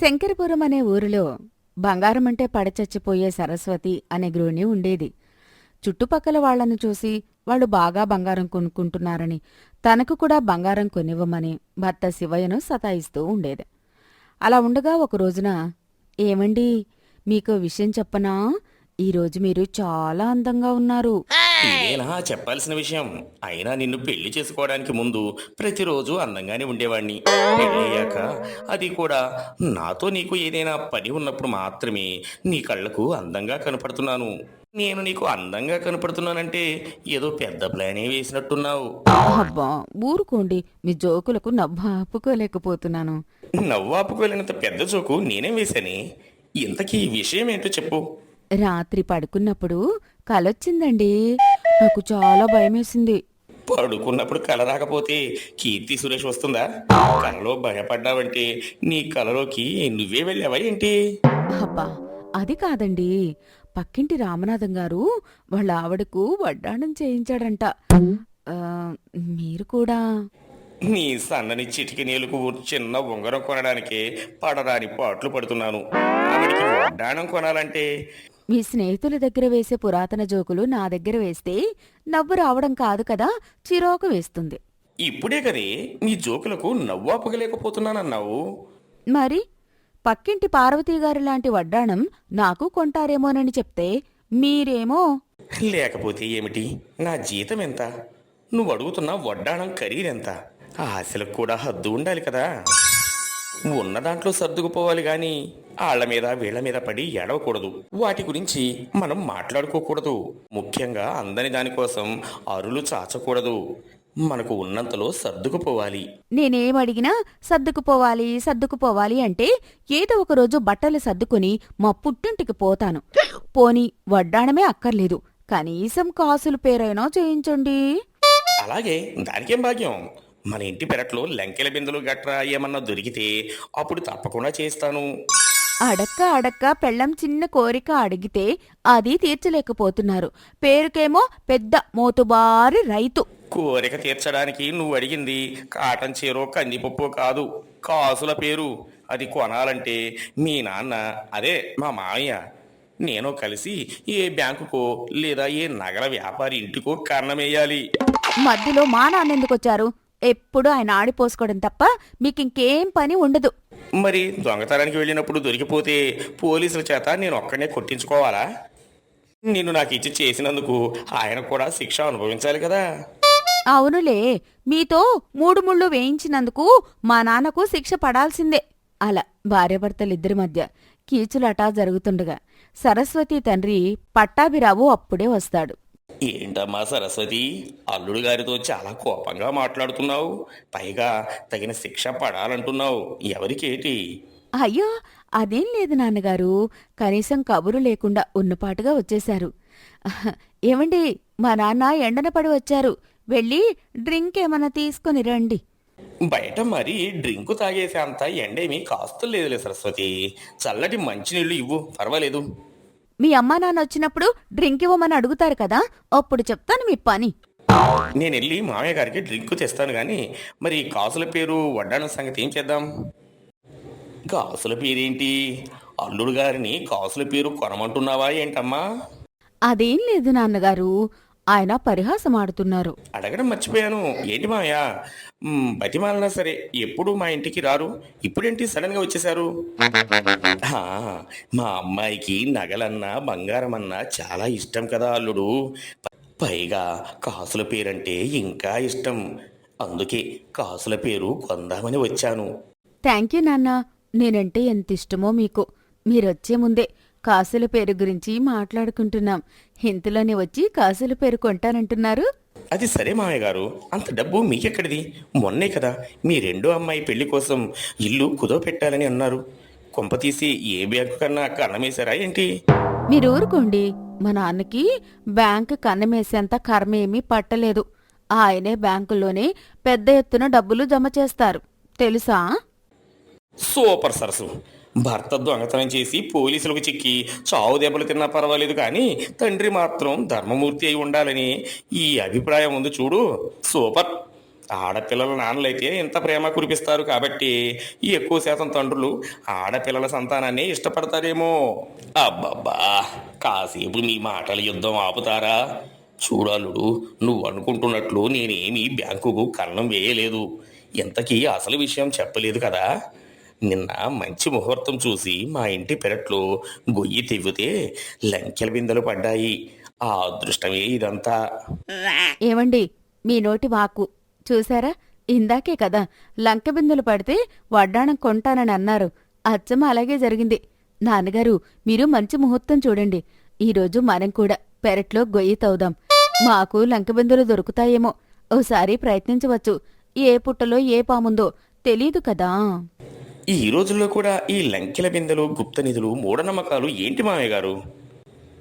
శంకరపురం అనే ఊరిలో బంగారమంటే పడచచ్చిపోయే సరస్వతి అనే గృహిణి ఉండేది. చుట్టుపక్కల వాళ్ళను చూసి వాళ్ళు బాగా బంగారం కొనుక్కుంటున్నారని తనకు కూడా బంగారం కొనివ్వమని భర్త శివయ్యను సతాయిస్తూ ఉండేది. అలా ఉండగా ఒక రోజున ఏమండి మీకు విషయం చెప్పనా? ఈరోజు మీరు చాలా అందంగా ఉన్నారు. ఇదేనా చెప్పాల్సిన విషయం. అయినా నిన్ను పెళ్ళి చేసుకోవడానికి ముందు ప్రతిరోజు అందంగానే ఉండేవాణ్ణి. పెళ్ళయ్యాక అది కూడా నాతో నీకు ఏదైనా పని ఉన్నప్పుడు మాత్రమే నీ కళ్ళకు అందంగా కనపడుతున్నాను. నేను నీకు అందంగా కనపడుతున్నానంటే ఏదో పెద్ద ప్లానే వేసినట్టున్నావు. అబ్బా ఊరుకోండి. మీ జోకులకు నవ్వు ఆపుకోలేకపోతున్నాను. నవ్వాపుకోలేనంత పెద్ద జోకు నేనేం వేశాని. ఇంతకీ ఈ విషయం ఏంటో చెప్పు. రాత్రి పడుకున్నప్పుడు కలొచ్చిందండి. నాకు చాలా భయమేసింది. పడుకున్నప్పుడు కల రాకపోతే కీర్తి సురేష్ వస్తుందా? కలలో భయపడ్డావంటే నీ కలలోకి నువ్వే వెళ్ళావా ఏంటి? అబ్బా అది కాదండి. పక్కింటి రామనాథం గారు వాళ్ళ ఆవిడకు వడ్డాణం చేయించాడంట. ఆ, మీరు కూడా? నీ సన్నని చిటికి నీళ్ళకు చిన్న ఉంగరం కొనడానికి పడరాని పాటలు పడుతున్నాను. ఆవిడికి వడ్డాణం కొనాలంటే మీ స్నేహితుల దగ్గర వేసే పురాతన జోకులు నా దగ్గర వేస్తే నవ్వు రావడం కాదు కదా చిరాకు వేస్తుంది. ఇప్పుడే కదే నీ జోకులకు నవ్వు ఆపగలేకపోతున్నానన్నావు. మరి పక్కింటి పార్వతీ గారి లాంటి వడ్డాణం నాకు కొంటారేమోనని చెప్తే మీరేమో? లేకపోతే ఏమిటి? నా జీతం ఎంత? నువ్వు అడుగుతున్న వడ్డాణం ఖరీదెంత? ఆశలకు కూడా హద్దు ఉండాలి కదా. ఉన్న దాంట్లో సర్దుకుపోవాలి గాని ఆళ్ళ మీద వీళ్ళ మీద పడి ఎడవకూడదు వాటి గురించి మనం మాట్లాడుకోకూడదు. ముఖ్యంగా అందని దానికోసం అరులు చాచకూడదు. మనకు ఉన్నంతలో సర్దుకుపోవాలి. నేనేం అడిగినా సర్దుకుపోవాలి సర్దుకుపోవాలి అంటే ఏదో ఒక రోజు బట్టలు సర్దుకుని మా పుట్టింటికి పోతాను. పోని వడ్డాణమే అక్కర్లేదు. కనీసం కాసులు పేరైనా చేయించండి. అలాగే దానికేం భాగ్యం? మన ఇంటి పెరట్లో లెంకెల బిందులు గట్రా ఏమన్నా దొరికితే అప్పుడు తప్పకుండా చేస్తాను. అడక్క అడక్క పెళ్ళం చిన్న కోరిక అడిగితే అది తీర్చలేకపోతున్నారు. పేరుకేమో పెద్ద మోతుబారి రైతు. కోరిక తీర్చడానికి నువ్వు అడిగింది కాటన్ చీరో కందిపప్పు కాదు. కాసుల పేరు. అది కొనాలంటే మీ నాన్న అదే మా మామయ్య నేను కలిసి ఏ బ్యాంకుకో లేదా ఏ నగల వ్యాపారి ఇంటికో కన్నమేయాలి మధ్యలో మా నాన్నెందుకొచ్చారు ఎప్పుడు ఆయన ఆడిపోసుకోవడం తప్ప మీకింకేం పని ఉండదు. మరి దొంగతనానికి వెళ్ళినప్పుడు దొరికిపోతే పోలీసుల చేత నేను ఒక్కనే కొట్టించుకోవాలా? నిన్ను నాకు ఇచ్చి చేసినందుకు ఆయన కూడా శిక్ష అనుభవించాలి కదా. అవునులే మీతో మూడు ముళ్ళు వేయించినందుకు మా నాన్నకు శిక్ష పడాల్సిందే అలా భార్యాభర్తలిద్దరి మధ్య కీచులాట జరుగుతుండగా సరస్వతి తండ్రి పట్టాభిరావు అప్పుడే వస్తాడు. ఏంటమ్మా సరస్వతి? అల్లుడు గారితో చాలా కోపంగా మాట్లాడుతున్నావు. పైగా తగిన శిక్ష పడాలంటున్నావు. ఎవరికేటి? అయ్యో అదేం లేదు నాన్నగారు. కనీసం కబురు లేకుండా ఉన్నపాటుగా వచ్చేశారు. ఏమండి మా నాన్న ఎండన పడి వచ్చారు. వెళ్ళి డ్రింక్ ఏమన్నా తీసుకుని రండి. బయట మరి డ్రింకు తాగేసే అంత ఎండేమీ కాస్తులేదులే సరస్వతి. చల్లటి మంచినీళ్ళు ఇవ్వు. పర్వాలేదు. మీ అమ్మా నాన్న వచ్చినప్పుడు డ్రింక్ ఇవ్వమని అడుగుతారు కదా అప్పుడు చెప్తాను మీ పని. నేను వెళ్ళి మామయ్య గారికి డ్రింకు తెస్తాను కానీ మరి కాసుల పేరు వడ్డాణం సంగతి ఏం చేద్దాం? కాసుల పేరేంటి? అల్లుడు గారిని కాసుల పేరు కొనమంటున్నావా ఏంటమ్మా? అదేం లేదు నాన్నగారు. ఆయన పరిహాసం ఆడుతున్నారు అడగడం మర్చిపోయాను. ఏంటి మామయ్య మ్, బతిమాలనా సరే ఎప్పుడు మా ఇంటికి రారు? ఇప్పుడేంటి సడన్గా వచ్చేసారు ఆ, మా అమ్మాయికి నగలన్నా బంగారం అన్నా చాలా ఇష్టం కదా అల్లుడు. ప- పైగా కాసుల పేరంటే ఇంకా ఇష్టం. అందుకే కాసుల పేరు కొందామని వచ్చాను. థ్యాంక్ యూ నాన్న. నేనంటే ఎంత ఇష్టమో మీకు. మీరొచ్చే ముందే కాసుల పేరు గురించి మాట్లాడుకుంటున్నాం. ఇంతలోనే వచ్చి కాసుల పేరు కొంటానంటున్నారు. అది సరే మామయ్య గారు. అంత డబ్బు మీకెక్కడిది? మొన్నే కదా మీ రెండో అమ్మాయి పెళ్ళి కోసం ఇల్లు కుదో పెట్టాలని అన్నారు. కొంపతీసి ఏ బ్యాంకు కన్నా కన్నమేశారా ఏంటి? మీరు ఊరుకోండి. మా నాన్నకి బ్యాంకు కన్నమేసేంత కర్మ ఏమీ పట్టలేదు. ఆయనే బ్యాంకుల్లోనే పెద్ద ఎత్తున డబ్బులు జమ చేస్తారు. తెలుసా? సూపర్ సరసు. భర్త దొంగతనం చేసి పోలీసులకు చిక్కి చావు దెబ్బలు తిన్నా పర్వాలేదు కానీ తండ్రి మాత్రం ధర్మమూర్తి అయి ఉండాలని ఈ అభిప్రాయం ఉంది చూడు. సూపర్. ఆడపిల్లల నాన్నలైతే ఇంత ప్రేమ కురిపిస్తారు కాబట్టి ఎక్కువ శాతం తండ్రులు ఆడపిల్లల సంతానాన్ని ఇష్టపడతారేమో. అబ్బబ్బా కాసేపు మీ మాటల యుద్ధం ఆపుతారా? చూడాలుడు నువ్వు అనుకుంటున్నట్లు నేనేమీ బ్యాంకుకు కన్నం వేయలేదు. ఇంతకీ అసలు విషయం చెప్పలేదు కదా. నిన్న మంచి ముహూర్తం చూసి మా ఇంటి పెరట్లో గొయ్యి తెవ్వితే లంకెల బిందెలు పడ్డాయి. ఆ అదృష్టమే ఇదంతా. ఏమండి మీ నోటి వాకు. చూసారా? ఇందాకే కదా లంక బిందులు పడితే వడ్డాణం కొంటానని అన్నారు. అచ్చం అలాగే జరిగింది. నాన్నగారు మీరు మంచి ముహూర్తం చూడండి. ఈరోజు మనం కూడా పెరట్లో గొయ్యి తవ్వుదాం. మాకు లంకబిందులు దొరుకుతాయేమో. ఓసారి ప్రయత్నించవచ్చు. ఏ పుట్టలో ఏ పాముందో తెలీదు కదా. ఈ రోజుల్లో కూడా ఈ లంకెల బిందెలు గుప్త నిధులు మూఢనమ్మకాలు ఏంటి మామయ్య గారు?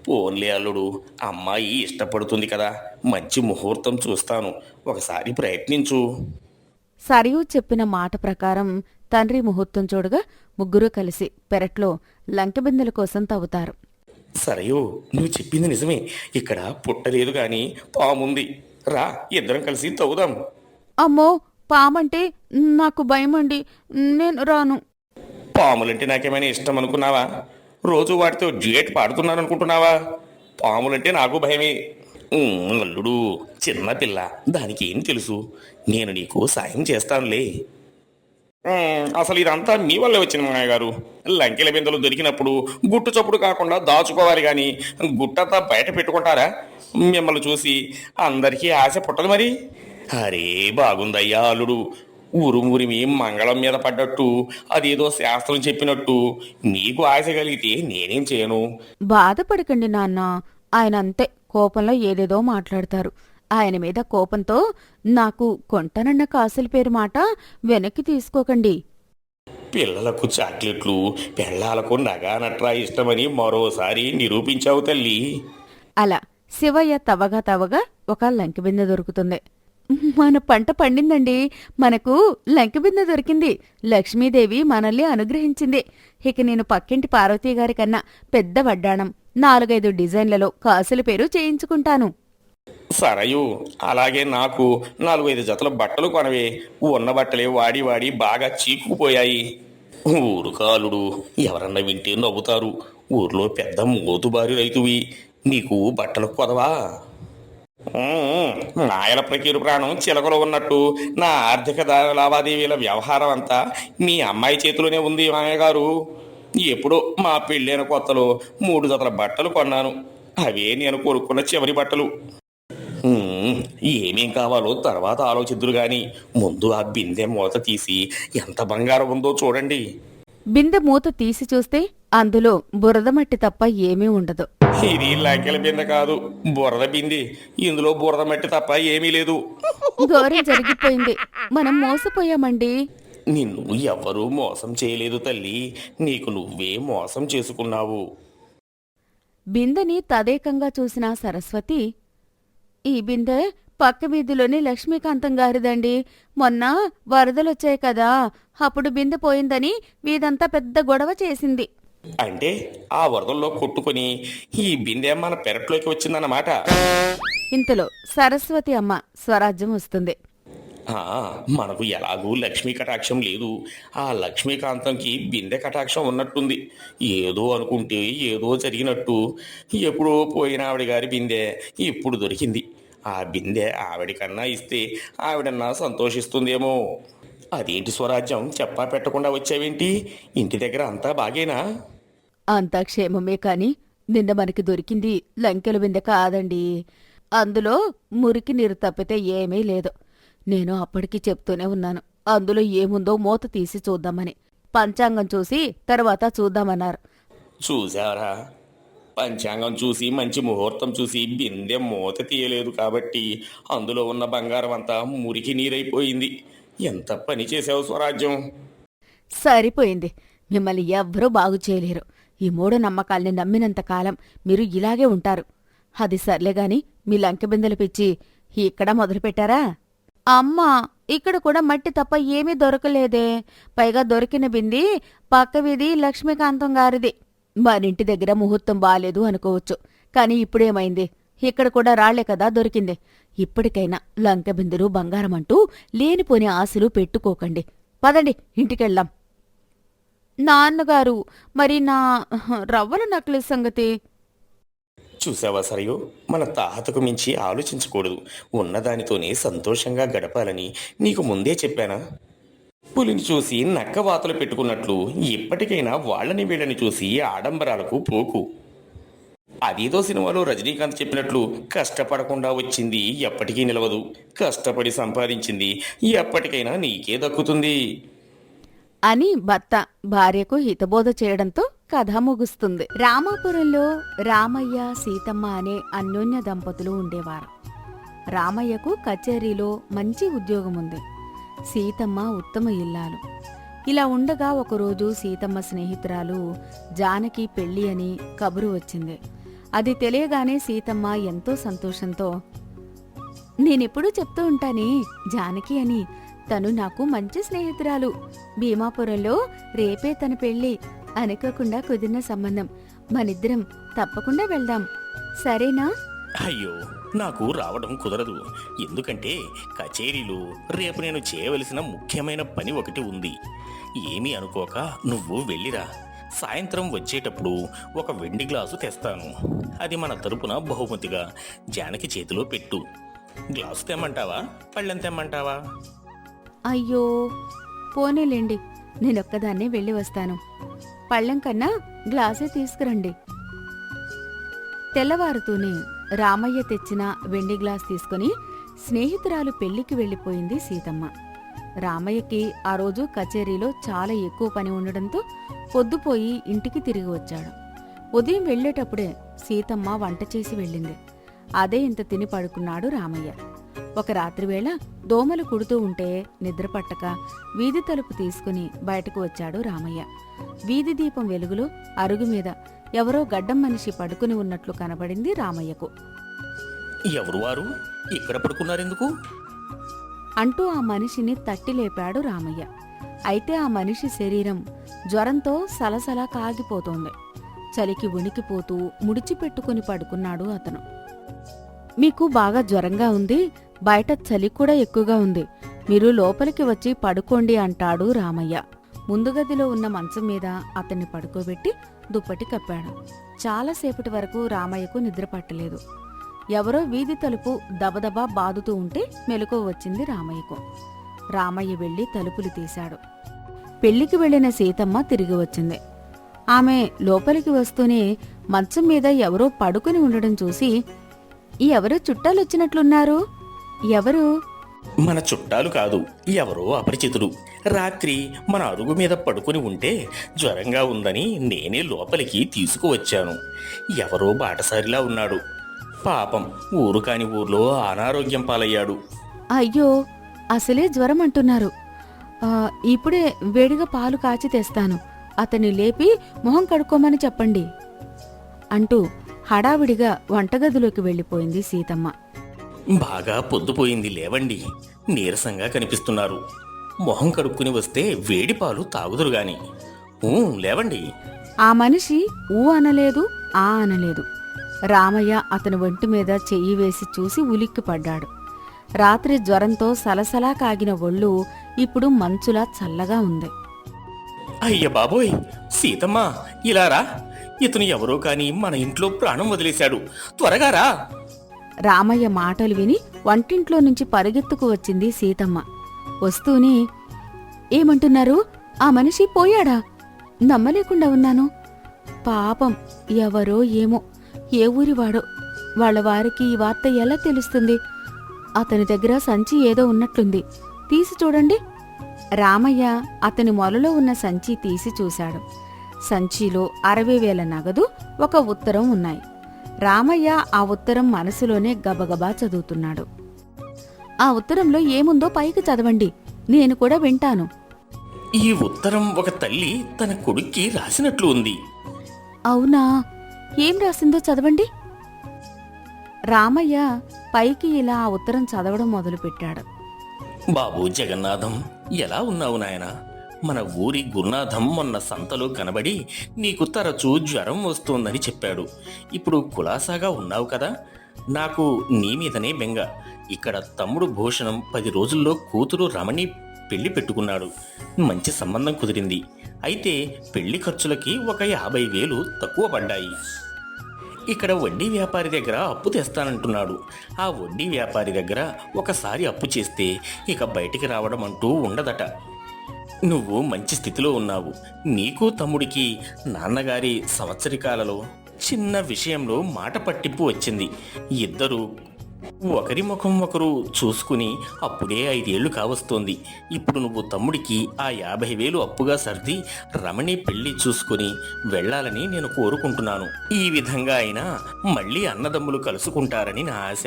పోన్లే అల్లుడు అమ్మాయి ఇష్టపడుతుంది కదా. మంచి ముహూర్తం చూస్తాను. ఒకసారి ప్రయత్నించు. సరియు చెప్పిన మాట ప్రకారం తండ్రి ముహూర్తం చూడగా ముగ్గురు కలిసి పెరట్లో లంక బిందెల కోసం తవ్వుతారు. సరయో నువ్వు చెప్పింది నిజమే. ఇక్కడ పుట్టలేదు గాని పాముంది. రా ఇద్దరం కలిసి తవ్వుదాం. అమ్మో పామంటే నాకు భయమండి. నేను రాను. పాములంటే నాకేమైనా ఇష్టం అనుకున్నావా? రోజు వాటితో డ్యూయట్ పాడుతున్నాను అనుకుంటున్నావా పాములంటే నాకు భయమే. అల్లుడు చిన్న పిల్ల దానికి ఏం తెలుసు? నేను నీకు సాయం చేస్తానులే. అసలు ఇదంతా మీ వల్లే వచ్చింది మామయ్య గారు. లంకెల బిందెలు దొరికినప్పుడు గుట్టు చప్పుడు కాకుండా దాచుకోవాలి కానీ గుట్టంతా బయట పెట్టుకుంటారా? మిమ్మల్ని చూసి అందరికీ ఆశ పుట్టదు మరి. అరే బాగుందయ్యా అల్లుడు. ఉరుమురిమి మంగళం మీద పడ్డట్టు అదేదో శాస్త్రం చెప్పినట్టు. నీకు ఆశ కలిగితే నేనేం చేయను. బాధపడకండి నాన్న. ఆయన అంతే కోపంలో ఏదేదో మాట్లాడతారు. ఆయన మీద కోపంతో నాకు కొంటనన్న కాసుల పేరు మాట వెనక్కి తీసుకోకండి. పిల్లలకు చాక్లెట్లు పెళ్ళాలకు నగా నట్రా ఇష్టమని మరోసారి నిరూపించావు తల్లి. అలా శివయ్య తవ్వగా తవ్వగా ఒక లంకి బిందె దొరుకుతుంది. మన పంట పండిందండి. మనకు లంకి దొరికింది. లక్ష్మీదేవి మనల్ని అనుగ్రహించింది. ఇక నేను పక్కింటి పార్వతీ గారి కన్నా పెద్ద వడ్డాణం. నాలుగైదు డిజైన్లలో కాసుల పేరు చేయించుకుంటాను. సరయు అలాగే నాకు నాలుగైదు జతల బట్టలు కొనవే. ఉన్న బట్టలే వాడి వాడి బాగా చీక్కుపోయాయి. ఊరు కాలుడు ఎవరన్నా వింటే నవ్వుతారు. ఊర్లో పెద్ద మోతుబారి రైతువి. నీకు బట్టలు కొదవా? నాయల ప్రకీరు ప్రాణం చిలకలో ఉన్నట్టు నా ఆర్థిక లావాదేవీల వ్యవహారం అంతా మీ అమ్మాయి చేతిలోనే ఉంది మామయ్య గారు. ఎప్పుడో మా పెళ్ళైన కొత్తలో మూడు జతల బట్టలు కొన్నాను. అవే నేను కొనుక్కున్న చివరి బట్టలు. ఏమేం కావాలో తర్వాత ఆలోచిద్దురు గాని ముందు ఆ బిందె మూత తీసి ఎంత బంగారం ఉందో చూడండి. బిందె మూత తీసి చూస్తే అందులో బురద మట్టి తప్ప ఏమీ ఉండదు. ఇది లంకెల బిందె కాదు. బురద బింది. ఇందులో బురద మట్టి తప్ప ఏమీ లేదు. ఘోరం జరిగిపోయింది. మనం మోసపోయామండి. నిన్ను ఎవ్వరూ మోసం చేయలేదు తల్లి. నీకు నువ్వే మోసం చేసుకున్నావు. బిందెని తదేకంగా చూసిన సరస్వతి ఈ బిందె పక్క వీధిలోని లక్ష్మీకాంతం గారిదండి. మొన్న వరదలొచ్చాయి కదా అప్పుడు బిందె పోయిందని వీదంతా పెద్ద గొడవ చేసింది. అంటే ఆ వరదల్లో కొట్టుకొని ఈ బిందె మన పెరట్లోకి వచ్చిందన్నమాట. ఇంతలో సరస్వతి అమ్మ స్వరాజ్యం వస్తుంది. ఆ, మనకు ఎలాగూ లక్ష్మీ కటాక్షం లేదు. ఆ లక్ష్మీకాంతంకి బిందె కటాక్షం ఉన్నట్టుంది. ఏదో అనుకుంటే ఏదో జరిగినట్టు. ఎప్పుడో పోయిన ఆవిడ గారి బిందె ఇప్పుడు దొరికింది. ఆ బిందె ఆవిడకన్నా ఇస్తే ఆవిడన్నా సంతోషిస్తుందేమో. అదేంటి స్వరాజ్యం? చెప్పా పెట్టకుండా వచ్చావేంటి? ఇంటి దగ్గర అంతా బాగేనా? అంతా క్షేమమే కాని నిన్న మనకి దొరికింది లంకెల బిందె కాదండి. అందులో మురికి నీరు తప్పితే ఏమీ లేదు. నేను అప్పటికి చెప్తూనే ఉన్నాను. అందులో ఏముందో మూత తీసి చూద్దామని. పంచాంగం చూసి తర్వాత చూద్దామన్నారు. చూసారా పంచాంగం చూసి మంచి ముహూర్తం చూసి బిందె మూత తీయలేదు కాబట్టి అందులో ఉన్న బంగారం అంతా మురికి నీరైపోయింది. ఎంత పని చేసావు స్వరాజ్యం? సరిపోయింది. మిమ్మల్ని ఎవ్వరూ బాగు చేయలేరు. ఈ మూఢ నమ్మకాల్ని నమ్మినంత కాలం మీరు ఇలాగే ఉంటారు. అది సర్లేగాని మీ లంకెబిందెలు పిచ్చి ఇక్కడ మొదలుపెట్టారా అమ్మా ఇక్కడ కూడా మట్టి తప్ప ఏమీ దొరకలేదే. పైగా దొరికిన బింది పక్క వీధి లక్ష్మీకాంతం గారిది. మరింటి దగ్గర ముహూర్తం బాలేదు అనుకోవచ్చు. కానీ ఇప్పుడేమైంది? ఇక్కడ కూడా రాళ్ళే కదా దొరికింది. ఇప్పటికైనా లంకెబిందులు బంగారం అంటూ లేనిపోని ఆశలు పెట్టుకోకండి. పదండి ఇంటికెళ్దాం. నాన్నగారు మరి నా రవ్వల నక్లెస్ సంగతి? చూసావా సరయు? మన తాహతకు మించి ఆలోచించకూడదు. ఉన్నదానితోనే సంతోషంగా గడపాలని నీకు ముందే చెప్పానా? పులిని చూసి నక్కవాతలు పెట్టుకున్నట్లు ఇప్పటికైనా వాళ్ళని వీళ్ళని చూసి ఆడంబరాలకు పోకు. అదేదో సినిమాలో రజనీకాంత్ చెప్పినట్లు కష్టపడకుండా వచ్చింది ఎప్పటికీ నిలవదు. కష్టపడి సంపాదించింది ఎప్పటికైనా నీకే దక్కుతుంది. అని భర్త భార్యకు హితబోధ చేయడంతో కథ ముగుస్తుంది. రామాపురంలో రామయ్య సీతమ్మ అనే అన్యోన్య దంపతులు ఉండేవారు. రామయ్యకు కచేరీలో మంచి ఉద్యోగం ఉంది సీతమ్మ ఉత్తమ ఇల్లాలు. ఇలా ఉండగా ఒకరోజు సీతమ్మ స్నేహితురాలు జానకి పెళ్ళి అని కబురు వచ్చింది. అది తెలియగానే సీతమ్మ ఎంతో సంతోషంతో నేనెప్పుడూ చెప్తూ ఉంటానే జానకి అని. తను నాకు మంచి స్నేహితురాలు. భీమాపురంలో రేపే తన పెళ్ళి. అనుకోకుండా కుదిరిన సంబంధం. మనిద్దరం తప్పకుండా వెళ్దాం. సరేనా? అయ్యో నాకు రావడం కుదరదు. ఎందుకంటే కచేరీలు రేపు నేను చేయవలసిన ముఖ్యమైన పని ఒకటి ఉంది. ఏమీ అనుకోక నువ్వు వెళ్ళిరా. సాయంత్రం వచ్చేటప్పుడు ఒక వెండి గ్లాసు తెస్తాను. అది మన తరపున బహుమతిగా జానకి చేతిలో పెట్టు. గ్లాసు తెమ్మంటావా? పళ్ళెం తెమ్మంటావా? అయ్యో పోనేలేండి. నేనొక్కదాన్నే వెళ్ళి వస్తాను. పళ్ళెం కన్నా గ్లాసే తీసుకురండి. తెల్లవారుతూనే రామయ్య తెచ్చిన వెండి గ్లాస్ తీసుకుని స్నేహితురాలు పెళ్ళికి వెళ్ళిపోయింది సీతమ్మ. రామయ్యకి ఆ రోజు కచేరీలో చాలా ఎక్కువ పని ఉండడంతో పొద్దుపోయి ఇంటికి తిరిగి వచ్చాడు. ఉదయం వెళ్ళేటప్పుడే సీతమ్మ వంట చేసి వెళ్ళింది. అదే ఇంత తిని పడుకున్నాడు రామయ్య. ఒక రాత్రివేళ దోమలు కుడుతూ ఉంటే నిద్రపట్టక వీధి తలుపు తీసుకుని బయటకు వచ్చాడు రామయ్య. వీధి దీపం వెలుగులో అరుగు మీద ఎవరో గడ్డం మనిషి పడుకుని ఉన్నట్లు కనబడింది రామయ్యకు. ఎవరు వారు? ఇక్కడ పడుకున్నారెందుకు? అంటూ ఆ మనిషిని తట్టి లేపాడు రామయ్య. అయితే ఆ మనిషి శరీరం జ్వరంతో సలసలా కాగిపోతోంది. చలికి ఉనికిపోతూ ముడిచిపెట్టుకుని పడుకున్నాడు అతను. మీకు బాగా జ్వరంగా ఉంది బయట చలి కూడా ఎక్కువగా ఉంది మీరు లోపలికి వచ్చి పడుకోండి అంటాడు రామయ్య. ముందు గదిలో ఉన్న మంచం మీద అతన్ని పడుకోబెట్టి దుప్పటి కప్పాడు. చాలాసేపటి వరకు రామయ్యకు నిద్ర పట్టలేదు. ఎవరో వీధి తలుపు దబదబా బాదుతూ ఉంటే మెలకువ వచ్చింది రామయ్యకు. రామయ్య వెళ్ళి తలుపులు తీశాడు. పెళ్ళికి వెళ్ళిన సీతమ్మ తిరిగి వచ్చింది. ఆమె లోపలికి వస్తూనే మంచం మీద ఎవరో పడుకుని ఉండడం చూసి ఈ ఎవరో చుట్టాలొచ్చినట్లున్నారు ఎవరు? మన చుట్టాలు కాదు ఎవరో అపరిచితుడు రాత్రి మన అరుగు మీద పడుకుని ఉంటే జ్వరంగా ఉందని నేనే లోపలికి తీసుకువచ్చాను. ఎవరో బాటసారిలా ఉన్నాడు. పాపం ఊరు కాని ఊర్లో అనారోగ్యం పాలయ్యాడు. అయ్యో అసలే జ్వరం అంటున్నారు. ఆ, ఇప్పుడే వేడిగా పాలు కాచి తెస్తాను. అతన్ని లేపి మొహం కడుక్కోమని చెప్పండి. అంటూ హడావిడిగా వంటగదిలోకి వెళ్ళిపోయింది సీతమ్మ. బాగా పొద్దుపోయింది లేవండి. నీరసంగా కనిపిస్తున్నారు. మొహం కడుక్కుని వస్తే వేడి పాలు తాగుదురు గాని. ఊ, లేవండి. ఆ మనిషి ఊ అనలేదు ఆ అనలేదు. రామయ్య అతని ఒంటి మీద చెయ్యి వేసి చూసి ఉలిక్కిపడ్డాడు. రాత్రి జ్వరంతో సలసలా కాగిన ఒళ్ళు ఇప్పుడు మంచులా చల్లగా ఉంది. అయ్య బాబోయ్ సీతమ్మ ఇలా రా. ఇతను ఎవరో కాని మన ఇంట్లో ప్రాణం వదిలేశాడు. త్వరగా రా. రామయ్య మాటలు విని వంటింట్లో నుంచి పరిగెత్తుకు వచ్చింది సీతమ్మ. వస్తూనే ఏమంటున్నారు? ఆ మనిషి పోయాడా? నమ్మలేకుండా ఉన్నాను. పాపం ఎవరో ఏమో ఏ ఊరివాడో వాళ్ళ వారికి ఈ వార్త ఎలా తెలుస్తుంది? అతని దగ్గర సంచి ఏదో ఉన్నట్లుంది. తీసి చూడండి. రామయ్య అతని మొలలో ఉన్న సంచి తీసి చూశాడు. సంచిలో అరవై వేల నగదు ఒక ఉత్తరం ఉన్నాయి. రామయ్య ఆ ఉత్తరం మనసులోనే గబగబా చదువుతున్నాడు. ఆ ఉత్తరంలో ఏముందో పైకి చదవండి. నేను కూడా వింటాను. ఈ ఉత్తరం ఒక తల్లి తన కొడుక్కి రాసినట్లు ఉంది. అవునా? ఏం రాసిందో చదవండి. రామయ్య పైకి ఇలా ఆ ఉత్తరం చదవడం మొదలుపెట్టాడు. బాబు జగన్నాథం ఎలా ఉన్నావు నాయనా? మన ఊరి గురునాథం మొన్న సంతలో కనబడి నీకు తరచూ జ్వరం వస్తోందని చెప్పాడు. ఇప్పుడు కులాసాగా ఉన్నావు కదా? నాకు నీ మీదనే బెంగ. ఇక్కడ తమ్ముడు భూషణం పది రోజుల్లో కూతురు రమణి పెళ్ళి పెట్టుకున్నాడు. మంచి సంబంధం కుదిరింది. అయితే పెళ్ళి ఖర్చులకి ఒక యాభై వేలు తక్కువ పడ్డాయి. ఇక్కడ వడ్డీ వ్యాపారి దగ్గర అప్పు తెస్తానంటున్నాడు. ఆ వడ్డీ వ్యాపారి దగ్గర ఒకసారి అప్పు చేస్తే ఇక బయటికి రావడం అంటూ ఉండదట. నువ్వు మంచి స్థితిలో ఉన్నావు. నీకు తమ్ముడికి నాన్నగారి సంవత్సరికాలలో చిన్న విషయంలో మాట పట్టింపు వచ్చింది. ఇద్దరు ఒకరి ముఖం ఒకరు చూసుకుని అప్పుడే ఐదేళ్ళు కావస్తోంది. ఇప్పుడు నువ్వు తమ్ముడికి ఆ యాభై వేలు అప్పుగా సర్ది రమణి పెళ్ళి చూసుకుని వెళ్ళాలని నేను కోరుకుంటున్నాను. ఈ విధంగా అయినా మళ్ళీ అన్నదమ్ములు కలుసుకుంటారని నా ఆశ.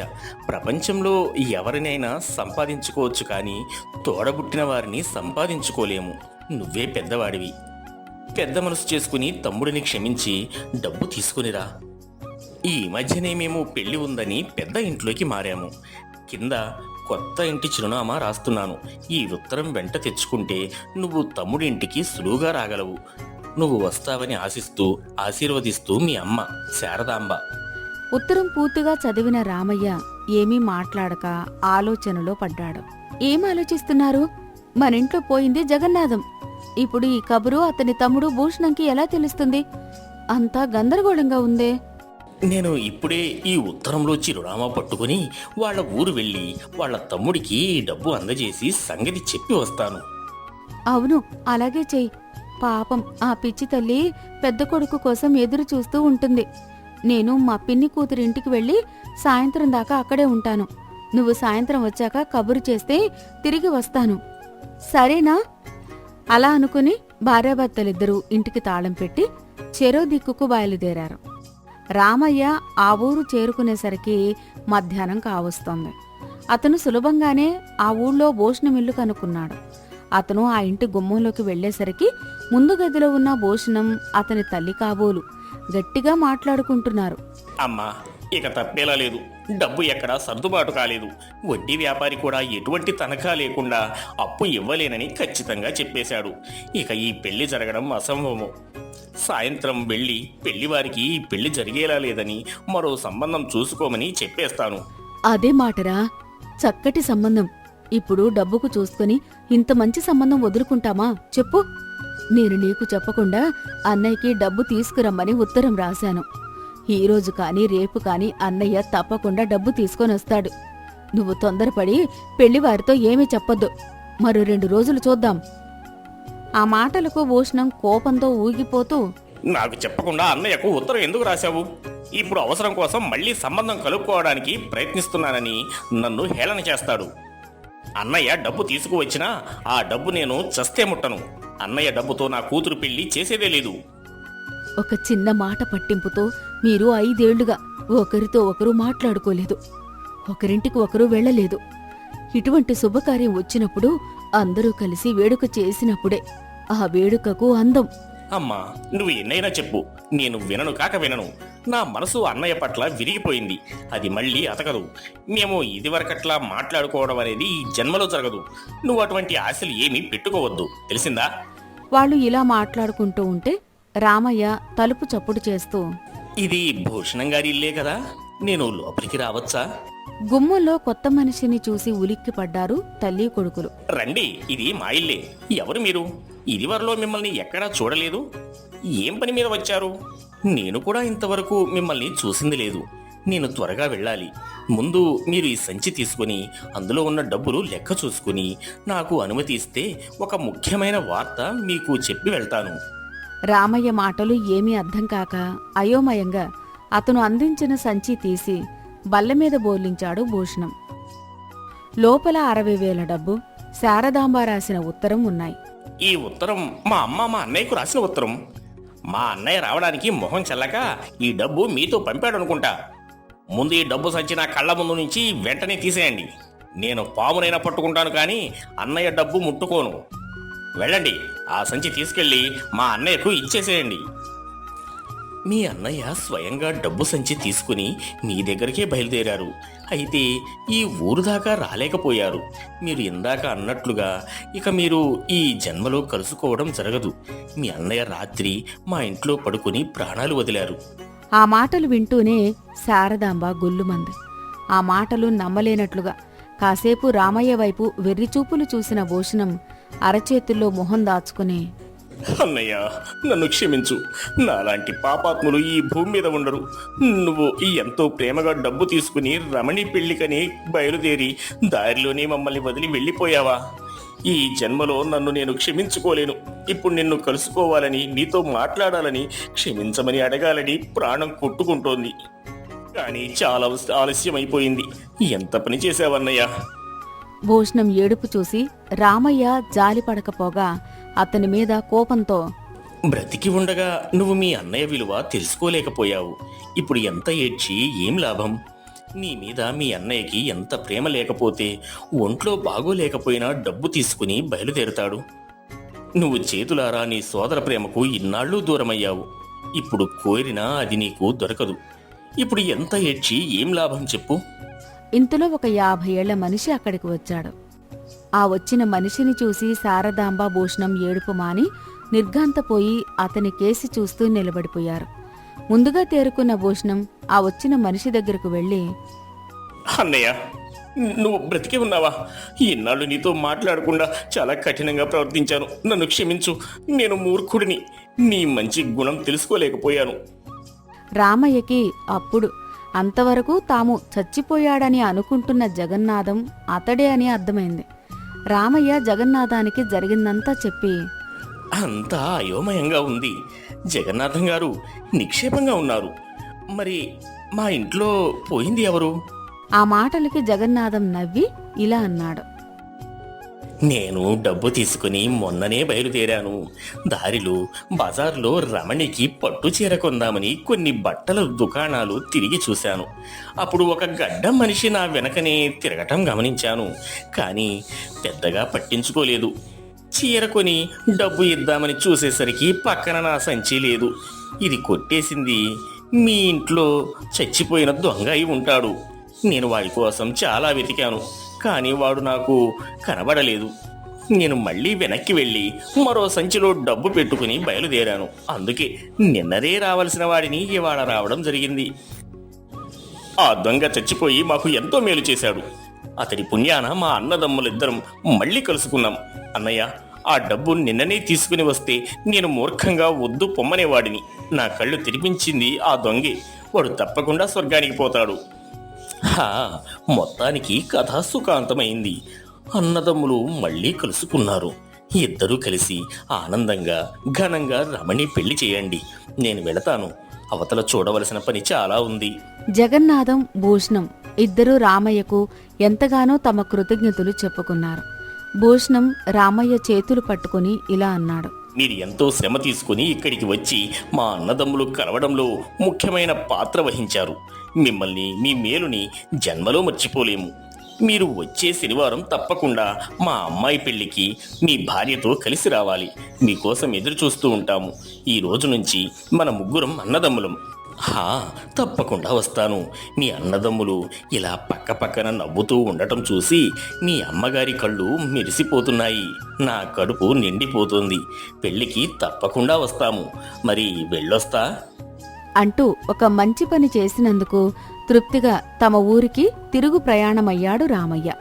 ప్రపంచంలో ఎవరినైనా సంపాదించుకోవచ్చు కానీ తోడబుట్టిన వారిని సంపాదించుకోలేము. నువ్వే పెద్దవాడివి. పెద్ద మనసు చేసుకుని తమ్ముడిని క్షమించి డబ్బు తీసుకునిరా. ఈ మధ్యనే మేము పెళ్ళి ఉందని పెద్ద ఇంట్లోకి మారాము. కింద కొత్త ఇంటి చిరునామా రాస్తున్నాను. ఈ ఉత్తరం వెంట తెచ్చుకుంటే నువ్వు తమ్ముడింటికి సులువుగా రాగలవు. నువ్వు వస్తావని ఆశిస్తూ ఆశీర్వదిస్తూ మీ అమ్మ శారదాంబ. ఉత్తరం పూర్తిగా చదివిన రామయ్య ఏమీ మాట్లాడక ఆలోచనలో పడ్డాడు. ఏం ఆలోచిస్తున్నారు? మన ఇంట్లో పోయింది జగన్నాథం. ఇప్పుడు ఈ కబురు అతని తమ్ముడు భూషణంకి ఎలా తెలుస్తుంది? అంతా గందరగోళంగా ఉందే. నేను ఇప్పుడే ఈ ఉత్తరంలో చిరునామా పట్టుకుని వాళ్ళ ఊరు వెళ్ళి వాళ్ళ తమ్ముడికి డబ్బు అందజేసి సంగతి చెప్పి వస్తాను. అవును అలాగే చెయ్యి. పాపం ఆ పిచ్చి తల్లి పెద్ద కొడుకు కోసం ఎదురు చూస్తూ ఉంటుంది. నేను మా పిన్ని కూతురి ఇంటికి వెళ్ళి సాయంత్రం దాకా అక్కడే ఉంటాను. నువ్వు సాయంత్రం వచ్చాక కబురు చేస్తే తిరిగి వస్తాను. సరేనా? అలా అనుకుని భార్యాభర్తలిద్దరూ ఇంటికి తాళం పెట్టి చెరో దిక్కుకు బయలుదేరారు. రామయ్య ఆ ఊరు చేరుకునేసరికి మధ్యాహ్నం కావస్తోంది. అతను సులభంగానే ఆ ఊళ్ళో భోజనం ఇల్లు కనుక్కున్నాడు. అతను ఆ ఇంటి గుమ్మంలోకి వెళ్ళేసరికి ముందు గదిలో ఉన్న భోజనం అతని తల్లి కాబోలు. గట్టిగా మాట్లాడుకుంటున్నారు. అమ్మా ఇక తప్పేలా లేదు. డబ్బు ఎక్కడా సర్దుబాటు కాలేదు. వడ్డీ వ్యాపారి కూడా ఎటువంటి తనఖా లేకుండా అప్పు ఇవ్వలేనని ఖచ్చితంగా చెప్పేశాడు. ఇక ఈ పెళ్ళి జరగడం అసంభవము. సాయంత్రం వెళ్ళి పెళ్ళివారికి ఈ పెళ్ళి జరిగేలా లేదని మరో సంబంధం చూసుకోమని చెప్పేస్తాను. అదే మాటరా. చక్కటి సంబంధం. ఇప్పుడు డబ్బుకు చూసుకుని ఇంత మంచి సంబంధం వదులుకుంటామా? చెప్పు. నేను నీకు చెప్పకుండా అన్నయ్యకి డబ్బు తీసుకురమ్మని ఉత్తరం రాశాను. ఈరోజు కానీ కాని రేపు కాని అన్నయ్య తప్పకుండా డబ్బు తీసుకొని వస్తాడు. నువ్వు తొందరపడి పెళ్ళివారితో ఏమీ చెప్పొద్దు. మరో రెండు రోజులు చూద్దాం. ఆ మాటలకు భూషణం కోపంతో ఊగిపోతూ నాకు చెప్పకుండా అన్నయ్యకు ఉత్తరం ఎందుకు రాశావు? ఇప్పుడు అవసరం కోసం మళ్ళీ సంబంధం కలుపుకోవడానికి ప్రయత్నిస్తున్నానని నన్ను హేళన చేస్తాడు. అన్నయ్య డబ్బు తీసుకువచ్చినా ఆ డబ్బు నేను చస్తే ముట్టను. అన్నయ్య డబ్బుతో నా కూతురు పెళ్ళి చేసేదే లేదు. ఒక చిన్న మాట పట్టింపుతో మీరు ఐదేళ్ళుగా ఒకరితో ఒకరు మాట్లాడుకోలేదు. ఒకరింటికి ఒకరు వెళ్ళలేదు. ఇటువంటి శుభకార్యం వచ్చినప్పుడు అందరూ కలిసి వేడుక చేసినప్పుడే ఆ వేడుకకు అందం. అమ్మా నువ్వు ఎన్నైనా చెప్పు. నేను వినను కాక వినను. నా మనసు అన్నయ్య పట్ల విరిగిపోయింది. అది మళ్ళీ అతకదు. మేము ఇదివరకట్లా మాట్లాడుకోవడం అనేది ఈ జన్మలో జరగదు. నువ్వు అటువంటి ఆశలు ఏమీ పెట్టుకోవద్దు. తెలిసిందా? వాళ్ళు ఇలా మాట్లాడుకుంటూ ఉంటే రామయ్య తలుపు చప్పుడు చేస్తూ ఇది భూషణం గారి ఇల్లే కదా? నేను లోపలికి రావచ్చా? గుమ్మంలో కొత్త మనిషిని చూసి ఉలిక్కిపడ్డారు తల్లి కొడుకులు. రండి ఇది మా ఇల్లే. ఎవరు మీరు? ఇదివరలో మిమ్మల్ని ఎక్కడా చూడలేదు? ఏం పని మీద వచ్చారు? నేను కూడా ఇంతవరకు మిమ్మల్ని చూసింది లేదు. నేను త్వరగా వెళ్ళాలి. ముందు మీరు ఈ సంచి తీసుకుని అందులో ఉన్న డబ్బులు లెక్క చూసుకుని నాకు అనుమతి ఇస్తే ఒక ముఖ్యమైన వార్త మీకు చెప్పి వెళ్తాను. రామయ్య మాటలు ఏమీ అర్థం కాక అయోమయంగా అతను అందించిన సంచి తీసి బల్లమీద బోర్లించాడు భూషణం. లోపల అరవై వేల డబ్బు శారదాంబ రాసిన ఉత్తరం ఉన్నాయి. ఈ ఉత్తరం మా అమ్మ మా అన్నయ్యకు రాసిన ఉత్తరం. మా అన్నయ్య రావడానికి మొహం చెల్లక ఈ డబ్బు మీతో పంపాడు అనుకుంటా ముందు ఈ డబ్బు సంచి నా కళ్ళ ముందు నుంచి వెంటనే తీసేయండి. నేను పామునైనా పట్టుకుంటాను కానీ అన్నయ్య డబ్బు ముట్టుకోను. వెళ్ళండి. ఆ సంచి తీసుకెళ్ళి మా అన్నయ్యకు ఇచ్చేసేయండి. మీ అన్నయ్య స్వయంగా డబ్బు సంచి తీసుకుని మీ దగ్గరికే బయలుదేరారు. అయితే ఈ ఊరు దాకా రాలేకపోయారు. మీరు ఇందాక అన్నట్లుగా ఇక మీరు ఈ జన్మలో కలుసుకోవడం జరగదు. మీ అన్నయ్య రాత్రి మా ఇంట్లో పడుకుని ప్రాణాలు వదిలారు. ఆ మాటలు వింటూనే శారదాంబ గొల్లుమంది. ఆ మాటలు నమ్మలేనట్లుగా కాసేపు రామయ్య వైపు వెర్రిచూపులు చూసిన భూషణం అరచేతుల్లో మొహం దాచుకుని అన్నయ్య నన్ను క్షమించు. నాలాంటి పాపాత్ములు ఈ భూమి మీద ఉండరు. నువ్వు ఎంతో ప్రేమగా డబ్బు తీసుకుని రమణి పెళ్ళికని బయలుదేరి దారిలోనే మమ్మల్ని వదిలి వెళ్ళిపోయావా? ఈ జన్మలో నన్ను నేను క్షమించుకోలేను. ఇప్పుడు నిన్ను కలుసుకోవాలని నీతో మాట్లాడాలని క్షమించమని అడగాలని ప్రాణం కొట్టుకుంటోంది. కానీ చాలా ఆలస్యం అయిపోయింది ఎంత పని చేశావన్నయ్య? భూషణం ఏడుపు చూసి రామయ్య జాలిపడకపోగా అతని మీద కోపంతో బ్రతికి ఉండగా నువ్వు మీ అన్నయ్య విలువ తెలుసుకోలేకపోయావు. ఇప్పుడు ఎంత ఏడ్చి ఏం లాభం? నీ మీద మీ అన్నయ్యకి ఎంత ప్రేమ లేకపోతే ఒంట్లో బాగోలేకపోయినా డబ్బు తీసుకుని బయలుదేరుతాడు. నువ్వు చేతులారా నీ సోదర ప్రేమకు ఇన్నాళ్ళు దూరమయ్యావు. ఇప్పుడు కోరినా అది నీకు దొరకదు. ఇప్పుడు ఎంత ఏడ్చి ఏం లాభం చెప్పు. ఇంతలో ఒక యాభై ఏళ్ళ మనిషి అక్కడికి వచ్చాడు. ఆ వచ్చిన మనిషిని చూసి శారదాంబ భూషణం ఏడుపు మాని నిర్ఘాంతపోయి అతని కేసి చూస్తూ నిలబడిపోయారు. ముందుగా తేరుకున్న భూషణం ఆ వచ్చిన మనిషి దగ్గరకు వెళ్ళి అన్నయ్య నువ్వు బ్రతికి ఉన్నావా? ఇన్నాళ్ళు నీతో మాట్లాడకుండా చాలా కఠినంగా ప్రవర్తించాను. నన్ను క్షమించు. నేను మూర్ఖుడిని. నీ మంచి గుణం తెలుసుకోలేకపోయాను. రామయ్యకి అప్పుడు అంతవరకు తాము చచ్చిపోయాడని అనుకుంటున్న జగన్నాథం అతడే అని అర్థమైంది. రామయ్య జగన్నాథానికి జరిగిందంతా చెప్పి. అంతా అయోమయంగా ఉంది. జగన్నాథం గారు నిక్షేపంగా ఉన్నారు. మరి మా ఇంట్లో పోయింది ఎవరు? ఆ మాటలకి జగన్నాథం నవ్వి ఇలా అన్నాడు. నేను డబ్బు తీసుకుని మొన్ననే బయలుదేరాను. దారిలో బజార్లో రమణికి పట్టు చీర కొందామని కొన్ని బట్టల దుకాణాలు తిరిగి చూశాను. అప్పుడు ఒక గడ్డ మనిషి నా వెనకనే తిరగటం గమనించాను. కానీ పెద్దగా పట్టించుకోలేదు. చీర కొని డబ్బు ఇద్దామని చూసేసరికి పక్కన నా సంచి లేదు. ఇది కొట్టేసింది. మీ ఇంట్లో చచ్చిపోయిన దొంగ అయి ఉంటాడు. నేను వాడి కోసం చాలా వెతికాను. కానీ వాడు నాకు కనబడలేదు. నేను మళ్ళీ వెనక్కి వెళ్ళి మరో సంచిలో డబ్బు పెట్టుకుని బయలుదేరాను. అందుకే నిన్నదే రావలసిన వాడిని ఇవాళ రావడం జరిగింది. ఆ దొంగ చచ్చిపోయి మాకు ఎంతో మేలు చేశాడు. అతడి పుణ్యాన మా అన్నదమ్ములిద్దరం మళ్ళీ కలుసుకున్నాం. అన్నయ్య ఆ డబ్బు నిన్ననే తీసుకుని వస్తే నేను మూర్ఖంగా వద్దు పొమ్మనేవాడిని. నా కళ్ళు తెరిపించింది ఆ దొంగే. వాడు తప్పకుండా స్వర్గానికి పోతాడు. మొత్తానికి కథ సుఖాంతమైంది. అన్నదమ్ములు మళ్ళీ కలుసుకున్నారు. ఇద్దరూ కలిసి ఆనందంగా ఘనంగా రమణి పెళ్ళి చేయండి. నేను వెళతాను. అవతల చూడవలసిన పని చాలా ఉంది. జగన్నాథం భూషణం ఇద్దరూ రామయ్యకు ఎంతగానో తమ కృతజ్ఞతలు చెప్పుకున్నారు. భూషణం రామయ్య చేతులు పట్టుకుని ఇలా అన్నాడు. మీరు ఎంతో శ్రమ తీసుకుని ఇక్కడికి వచ్చి మా అన్నదమ్ములు కలవడంలో ముఖ్యమైన పాత్ర వహించారు. మిమ్మల్ని మీ మేలుని జన్మలో మర్చిపోలేము. మీరు వచ్చే శనివారం తప్పకుండా మా అమ్మాయి పెళ్ళికి మీ భార్యతో కలిసి రావాలి. మీకోసం ఎదురు చూస్తూ ఉంటాము. ఈ రోజు నుంచి మన ముగ్గురం అన్నదమ్ములం. హా తప్పకుండా వస్తాను. మీ అన్నదమ్ములు ఇలా పక్క పక్కన నవ్వుతూ ఉండటం చూసి మీ అమ్మగారి కళ్ళు మెరిసిపోతున్నాయి. నా కడుపు నిండిపోతుంది. పెళ్ళికి తప్పకుండా వస్తాము. మరి వెళ్ళొస్తా? అంటూ ఒక మంచి పని చేసినందుకు తృప్తిగా తమ ఊరికి తిరుగు ప్రయాణమయ్యాడు రామయ్య.